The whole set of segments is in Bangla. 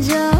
ella.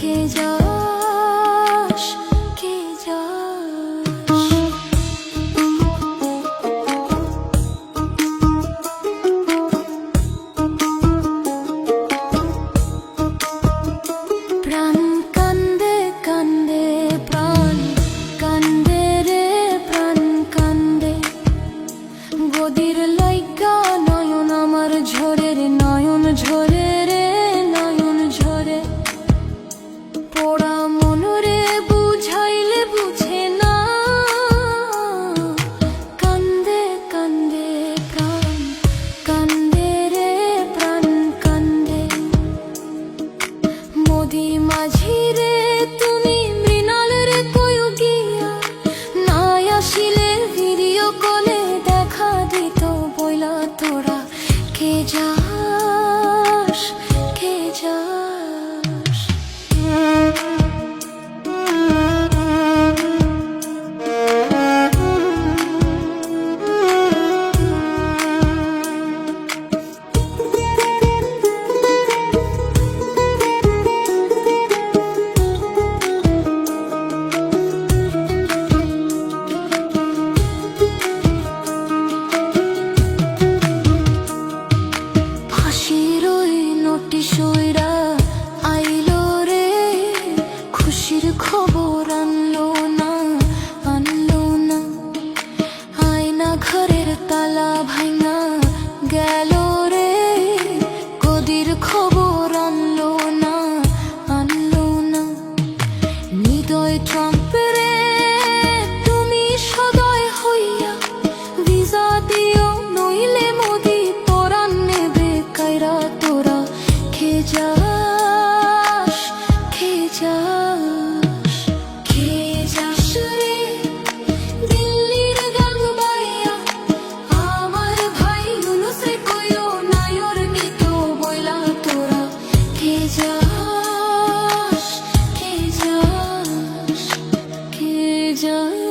কে কান্দে কান্দে প্রাণ কান্দে রে প্রাণ কান্দে। গদির লাইকা নয়ন আমার ঝর। Moran giới